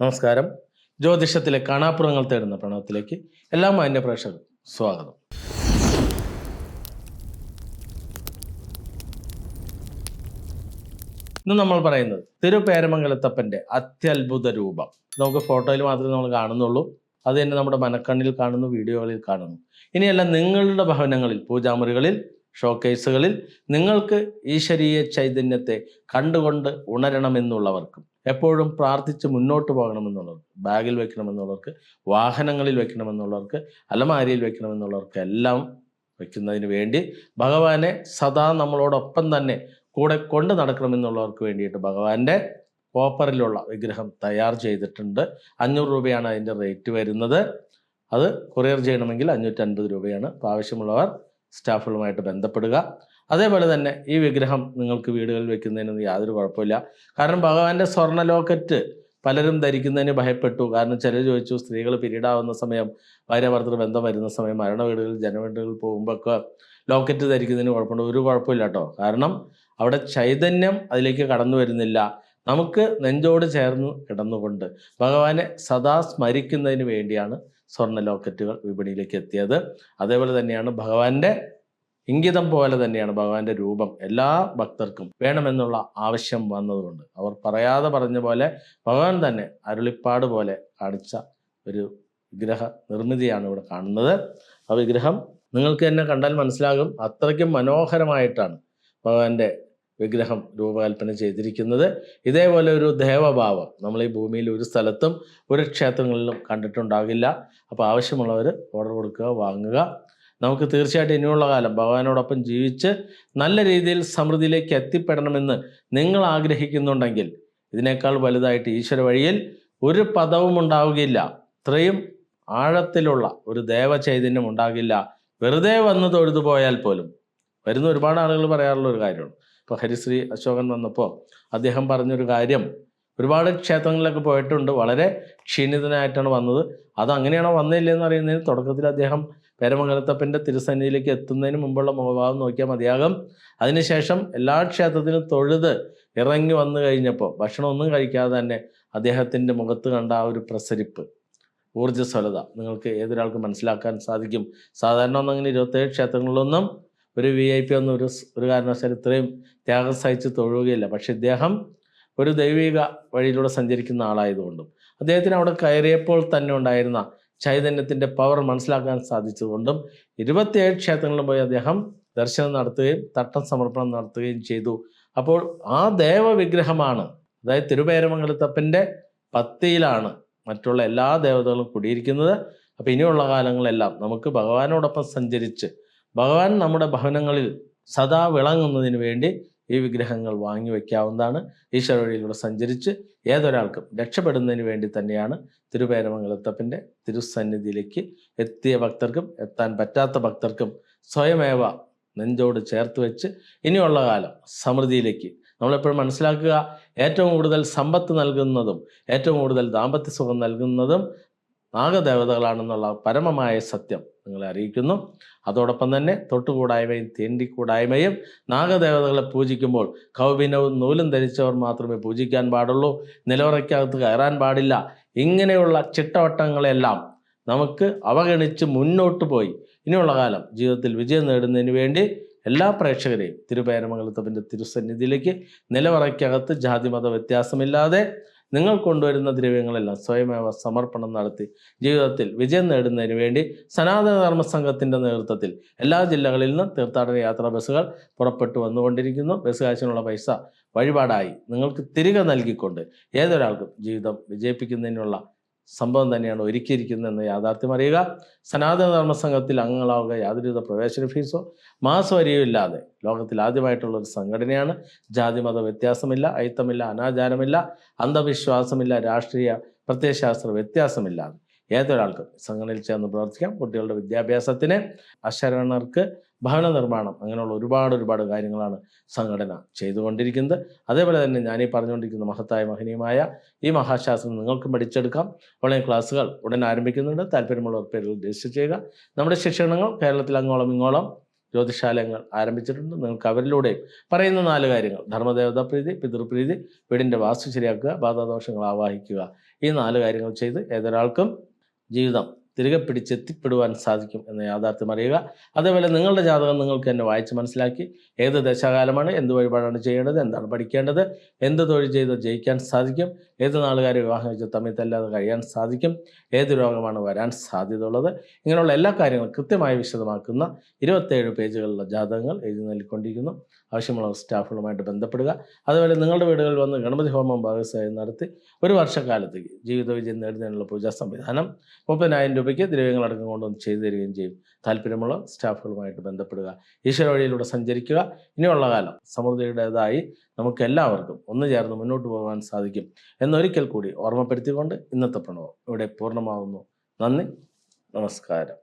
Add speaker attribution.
Speaker 1: നമസ്കാരം. ജ്യോതിഷത്തിലെ കാണാപ്പുറങ്ങൾ തേടുന്ന പ്രണവത്തിലേക്ക് എല്ലാ മാന്യ പ്രേക്ഷകർക്കും സ്വാഗതം. ഇന്ന് നമ്മൾ പറയുന്നത് തിരുപേരമംഗലത്തപ്പന്റെ അത്യത്ഭുത രൂപം. നമുക്ക് ഫോട്ടോയിൽ മാത്രമേ നമ്മൾ കാണുന്നുള്ളൂ. അത് തന്നെ നമ്മുടെ മനക്കണ്ണിൽ കാണുന്നു വീഡിയോകളിൽ കാണുന്നു. ഇനിയെല്ലാം നിങ്ങളുടെ ഭവനങ്ങളിൽ പൂജാമുറികളിൽ ഷോക്കേസുകളിൽ നിങ്ങൾക്ക് ഈശ്വരീയ ചൈതന്യത്തെ കണ്ടുകൊണ്ട് ഉണരണമെന്നുള്ളവർക്കും എപ്പോഴും പ്രാർത്ഥിച്ച് മുന്നോട്ട് പോകണമെന്നുള്ളവർക്ക് ബാഗിൽ വെക്കണമെന്നുള്ളവർക്ക് വാഹനങ്ങളിൽ വെക്കണമെന്നുള്ളവർക്ക് അലമാരിയിൽ വെക്കണമെന്നുള്ളവർക്ക് എല്ലാം വയ്ക്കുന്നതിന് വേണ്ടി ഭഗവാനെ സദാ നമ്മളോടൊപ്പം തന്നെ കൂടെ കൊണ്ട് നടക്കണമെന്നുള്ളവർക്ക് വേണ്ടിയിട്ട് ഭഗവാന്റെ കോപ്പറിലുള്ള വിഗ്രഹം തയ്യാർ ചെയ്തിട്ടുണ്ട്. അഞ്ഞൂറ് രൂപയാണ് അതിന്റെ റേറ്റ് വരുന്നത്. അത് കൊറിയർ ചെയ്യണമെങ്കിൽ അഞ്ഞൂറ്റൻപത് രൂപയാണ്. ആവശ്യമുള്ളവർ സ്റ്റാഫുകളുമായിട്ട് ബന്ധപ്പെടുക. അതേപോലെ തന്നെ ഈ വിഗ്രഹം നിങ്ങൾക്ക് വീടുകളിൽ വെക്കുന്നതിനൊന്നും യാതൊരു കുഴപ്പമില്ല. കാരണം ഭഗവാന്റെ സ്വർണ ലോക്കറ്റ് പലരും ധരിക്കുന്നതിന് ഭയപ്പെട്ടു. കാരണം ചിലർ ചോദിച്ചു സ്ത്രീകൾ പിരീഡാവുന്ന സമയം ഭാര്യാഭർത്തൃ ബന്ധം വരുന്ന സമയം മരണ വീടുകളിൽ ജനവീടുകളിൽ പോകുമ്പോൾ ഒക്കെ ലോക്കറ്റ് ധരിക്കുന്നതിന് കുഴപ്പമുണ്ട്. ഒരു കുഴപ്പമില്ല കേട്ടോ. കാരണം അവിടെ ചൈതന്യം അതിലേക്ക് കടന്നു വരുന്നില്ല. നമുക്ക് നെഞ്ചോട് ചേർന്ന് കിടന്നുകൊണ്ട് ഭഗവാനെ സദാ സ്മരിക്കുന്നതിന് വേണ്ടിയാണ് സ്വർണ ലോക്കറ്റുകൾ വിപണിയിലേക്ക് എത്തിയത്. അതേപോലെ തന്നെയാണ് ഭഗവാന്റെ ഇംഗിതം പോലെ തന്നെയാണ് ഭഗവാന്റെ രൂപം എല്ലാ ഭക്തർക്കും വേണമെന്നുള്ള ആവശ്യം വന്നതുകൊണ്ട്. അവർ പറയാതെ പറഞ്ഞ പോലെ ഭഗവാൻ തന്നെ അരുളിപ്പാട് പോലെ കാണിച്ച ഒരു വിഗ്രഹ നിർമ്മിതിയാണ് ഇവിടെ കാണുന്നത്. ആ വിഗ്രഹം നിങ്ങൾക്ക് തന്നെ കണ്ടാൽ മനസ്സിലാകും അത്രയ്ക്കും മനോഹരമായിട്ടാണ് ഭഗവാന്റെ വിഗ്രഹം രൂപകൽപ്പന ചെയ്തിരിക്കുന്നത്. ഇതേപോലെ ഒരു ദേവഭാവം നമ്മൾ ഈ ഭൂമിയിൽ ഒരു സ്ഥലത്തും ഒരു ക്ഷേത്രങ്ങളിലും കണ്ടിട്ടുണ്ടാകില്ല. അപ്പോൾ ആവശ്യമുള്ളവർ ഓർഡർ കൊടുക്കുക വാങ്ങുക. നമുക്ക് തീർച്ചയായിട്ടും ഇനിയുള്ള കാലം ഭഗവാനോടൊപ്പം ജീവിച്ച് നല്ല രീതിയിൽ സമൃദ്ധിയിലേക്ക് എത്തിപ്പെടണമെന്ന് നിങ്ങൾ ആഗ്രഹിക്കുന്നുണ്ടെങ്കിൽ ഇതിനേക്കാൾ വലുതായിട്ട് ഈശ്വര വഴിയിൽ ഒരു പദവും ഉണ്ടാവുകയില്ല. ഇത്രയും ആഴത്തിലുള്ള ഒരു ദേവചൈതന്യം ഉണ്ടാകില്ല. വെറുതെ വന്ന് തൊഴുതു പോയാൽ പോലും. വരുന്ന ഒരുപാട് ആളുകൾ പറയാറുള്ള ഒരു കാര്യമാണ്. ഇപ്പോൾ ഹരിശ്രീ അശോകൻ വന്നപ്പോൾ അദ്ദേഹം പറഞ്ഞൊരു കാര്യം. ഒരുപാട് ക്ഷേത്രങ്ങളിലൊക്കെ പോയിട്ടുണ്ട്. വളരെ ക്ഷീണിതനായിട്ടാണ് വന്നത്. അത് അങ്ങനെയാണോ വന്നില്ലെന്ന് അറിയുന്നതിന് തുടക്കത്തിൽ അദ്ദേഹം പേരമംഗലത്തപ്പന്റെ തിരുസന്നിധിയിലേക്ക് എത്തുന്നതിന് മുമ്പുള്ള മുഖഭാവം നോക്കിയാൽ മതിയാകും. അതിനുശേഷം എല്ലാ ക്ഷേത്രത്തിലും തൊഴുത് ഇറങ്ങി വന്നു കഴിഞ്ഞപ്പോൾ ഭക്ഷണമൊന്നും കഴിക്കാതെ തന്നെ അദ്ദേഹത്തിന്റെ മുഖത്ത് കണ്ട ആ ഒരു പ്രസരിപ്പ് ഊർജസ്വലത നിങ്ങൾക്ക് ഏതൊരാൾക്കും മനസ്സിലാക്കാൻ സാധിക്കും. സാധാരണ ഒന്നും അങ്ങനെ ഇരുപത്തേഴ് ക്ഷേത്രങ്ങളിലൊന്നും ഒരു വി ഐ പി ഒന്നും ഒരു ഒരു കാരണവശാലും ഇത്രയും ത്യാഗം സഹിച്ച് തൊഴുകയില്ല. പക്ഷെ ഇദ്ദേഹം ഒരു ദൈവിക വഴിയിലൂടെ സഞ്ചരിക്കുന്ന ആളായതുകൊണ്ടും അദ്ദേഹത്തിന് അവിടെ കയറിയപ്പോൾ തന്നെ ഉണ്ടായിരുന്ന ചൈതന്യത്തിന്റെ പവർ മനസ്സിലാക്കാൻ സാധിച്ചതുകൊണ്ടും ഇരുപത്തിയേഴ് ക്ഷേത്രങ്ങളിലും പോയി അദ്ദേഹം ദർശനം നടത്തുകയും തട്ടം സമർപ്പണം നടത്തുകയും ചെയ്തു. അപ്പോൾ ആ ദേവവിഗ്രഹമാണ് അതായത് തിരുപേരമംഗലത്തപ്പന്റെ പത്തിയിലാണ് മറ്റുള്ള എല്ലാ ദേവതകളും കുടിയിരിക്കുന്നത്. അപ്പോൾ ഇനിയുള്ള കാലങ്ങളെല്ലാം നമുക്ക് ഭഗവാനോടൊപ്പം സഞ്ചരിച്ച് ഭഗവാൻ നമ്മുടെ ഭവനങ്ങളിൽ സദാ വിളങ്ങുന്നതിന് വേണ്ടി ഈ വിഗ്രഹങ്ങൾ വാങ്ങി വയ്ക്കാവുന്നതാണ്. ഈശ്വര വഴിയിലൂടെ സഞ്ചരിച്ച് ഏതൊരാൾക്കും രക്ഷപ്പെടുന്നതിന് വേണ്ടി തന്നെയാണ് തിരുപേരമംഗലത്തപ്പന്റെ തിരുസന്നിധിയിലേക്ക് എത്തിയ ഭക്തർക്കും എത്താൻ പറ്റാത്ത ഭക്തർക്കും സ്വയമേവ നെഞ്ചോട് ചേർത്ത് വെച്ച് ഇനിയുള്ള കാലം സമൃദ്ധിയിലേക്ക് നമ്മളെപ്പോഴും മനസ്സിലാക്കുക. ഏറ്റവും കൂടുതൽ സമ്പത്ത് നൽകുന്നതും ഏറ്റവും കൂടുതൽ ദാമ്പത്യ സുഖം നൽകുന്നതും നാഗദേവതകളാണെന്നുള്ള പരമമായ സത്യം നിങ്ങളെ അറിയിക്കുന്നു. അതോടൊപ്പം തന്നെ തൊട്ടുകൂടായ്മയും തേണ്ടിക്കൂടായ്മയും നാഗദേവതകളെ പൂജിക്കുമ്പോൾ കൗപിനവും നൂലും ധരിച്ചവർ മാത്രമേ പൂജിക്കാൻ പാടുള്ളൂ. നിലവറയ്ക്കകത്ത് കയറാൻ പാടില്ല. ഇങ്ങനെയുള്ള ചിട്ടവട്ടങ്ങളെല്ലാം നമുക്ക് അവഗണിച്ച് മുന്നോട്ട് പോയി. ഇനിയുള്ള കാലം ജീവിതത്തിൽ വിജയം നേടുന്നതിന് വേണ്ടി എല്ലാ പ്രേക്ഷകരെയും തിരുപേരമംഗലത്തപ്പന്റെ തിരുസന്നിധിയിലേക്ക് നിലവറയ്ക്കകത്ത് ജാതിമത വ്യത്യാസമില്ലാതെ നിങ്ങൾ കൊണ്ടുവരുന്ന ദ്രവ്യങ്ങളെല്ലാം സ്വയമേവ സമർപ്പണം നടത്തി ജീവിതത്തിൽ വിജയം നേടുന്നതിന് വേണ്ടി സനാതന ധർമ്മ നേതൃത്വത്തിൽ എല്ലാ ജില്ലകളിൽ നിന്നും തീർത്ഥാടന യാത്രാ ബസ്സുകൾ പുറപ്പെട്ടു വന്നുകൊണ്ടിരിക്കുന്നു. ബസ് കാശിനുള്ള പൈസ വഴിപാടായി നിങ്ങൾക്ക് തിരികെ നൽകിക്കൊണ്ട് ഏതൊരാൾക്കും ജീവിതം വിജയിപ്പിക്കുന്നതിനുള്ള സംഭവം തന്നെയാണ് ഒരുക്കിയിരിക്കുന്നതെന്ന് യാഥാർത്ഥ്യം അറിയുക. സനാതനധർമ്മ സംഘത്തിൽ അംഗങ്ങളാവുക യാതൊരുവിധ പ്രവേശന ഫീസോ മാസവരിയോ ഇല്ലാതെ ലോകത്തിൽ ആദ്യമായിട്ടുള്ള ഒരു സംഘടനയാണ്. ജാതിമത വ്യത്യാസമില്ല അയിത്തമില്ല അനാചാരമില്ല അന്ധവിശ്വാസമില്ല രാഷ്ട്രീയ പ്രത്യയശാസ്ത്ര വ്യത്യാസമില്ലാതെ. ഏതൊരാൾക്കും സംഘടനയിൽ ചേർന്ന് പ്രവർത്തിക്കാം. കുട്ടികളുടെ വിദ്യാഭ്യാസത്തിന് അശരണർക്ക് ഭവന നിർമ്മാണം അങ്ങനെയുള്ള ഒരുപാട് ഒരുപാട് കാര്യങ്ങളാണ് സംഘടന ചെയ്തുകൊണ്ടിരിക്കുന്നത്. അതേപോലെ തന്നെ ഞാനീ പറഞ്ഞുകൊണ്ടിരിക്കുന്ന മഹത്തായ മഹനീയമായ ഈ മഹാശാസ്ത്രം നിങ്ങൾക്കും പഠിച്ചെടുക്കാം. ഓൺലൈൻ ക്ലാസ്സുകൾ ഉടൻ ആരംഭിക്കുന്നുണ്ട്. താല്പര്യമുള്ളവർ പേരിൽ രജിസ്റ്റർ ചെയ്യുക. നമ്മുടെ ശിക്ഷണങ്ങൾ കേരളത്തിൽ അങ്ങോളം ഇങ്ങോളം ജ്യോതിശാലയങ്ങൾ ആരംഭിച്ചിട്ടുണ്ട്. നിങ്ങൾക്ക് അവരിലൂടെയും പറയുന്ന നാല് കാര്യങ്ങൾ. ധർമ്മദേവതാ പ്രീതി പിതൃപ്രീതി വീടിന്റെ വാസ്തു ശരിയാക്കുക ബാധാദോഷങ്ങൾ ആവാഹിക്കുക. ഈ നാല് കാര്യങ്ങൾ ചെയ്ത് ഏതൊരാൾക്കും ജീവിതം തിരികെ പിടിച്ചെത്തിപ്പെടുവാൻ സാധിക്കും എന്ന യാഥാർത്ഥ്യം അറിയുക. അതേപോലെ നിങ്ങളുടെ ജാതകം നിങ്ങൾക്ക് തന്നെ വായിച്ച് മനസ്സിലാക്കി ഏത് ദശാകാലമാണ് എന്ത് വഴിപാടാണ് ചെയ്യേണ്ടത് എന്താണ് പഠിക്കേണ്ടത് എന്ത് തൊഴിൽ ചെയ്ത് ജയിക്കാൻ സാധിക്കും ഏത് നാളുകാരെ വിവാഹം കഴിച്ച് തമ്മിൽ തല്ലാതെ കഴിയാൻ സാധിക്കും? ഏത് രോഗമാണ് വരാൻ സാധ്യതയുള്ളത്? ഇങ്ങനെയുള്ള എല്ലാ കാര്യങ്ങളും കൃത്യമായി വിശദമാക്കുന്ന ഇരുപത്തേഴ് പേജുകളിലുള്ള ജാതകങ്ങൾ എഴുതി നൽകിക്കൊണ്ടിരിക്കുന്നു. ആവശ്യമുള്ള സ്റ്റാഫുകളുമായിട്ട് ബന്ധപ്പെടുക. അതുപോലെ നിങ്ങളുടെ വീടുകളിൽ വന്ന് ഗണപതി ഹോമം ഭാഗസ്വയം നടത്തി ഒരു വർഷക്കാലത്തേക്ക് ജീവിത വിജയം നേടുന്നതിനുള്ള പൂജാ സംവിധാനം മുപ്പതിനായിരം രൂപയ്ക്ക് ദ്രവ്യങ്ങളടക്കം കൊണ്ടുവന്ന് ചെയ്തു തരികയും ചെയ്യും. താല്പര്യമുള്ള സ്റ്റാഫുകളുമായിട്ട് ബന്ധപ്പെടുക ഈശ്വര വഴിയിലൂടെ സഞ്ചരിക്കുക. ഇനിയുള്ള കാലം സമൃദ്ധിയുടേതായി നമുക്ക് എല്ലാവർക്കും ഒന്നു ചേർന്ന് മുന്നോട്ട് പോകാൻ സാധിക്കും എന്നൊരിക്കൽ കൂടി ഓർമ്മപ്പെടുത്തിക്കൊണ്ട് ഇന്നത്തെ പ്രണവം ഇവിടെ പൂർണമാവുന്നു. നന്ദി. നമസ്കാരം.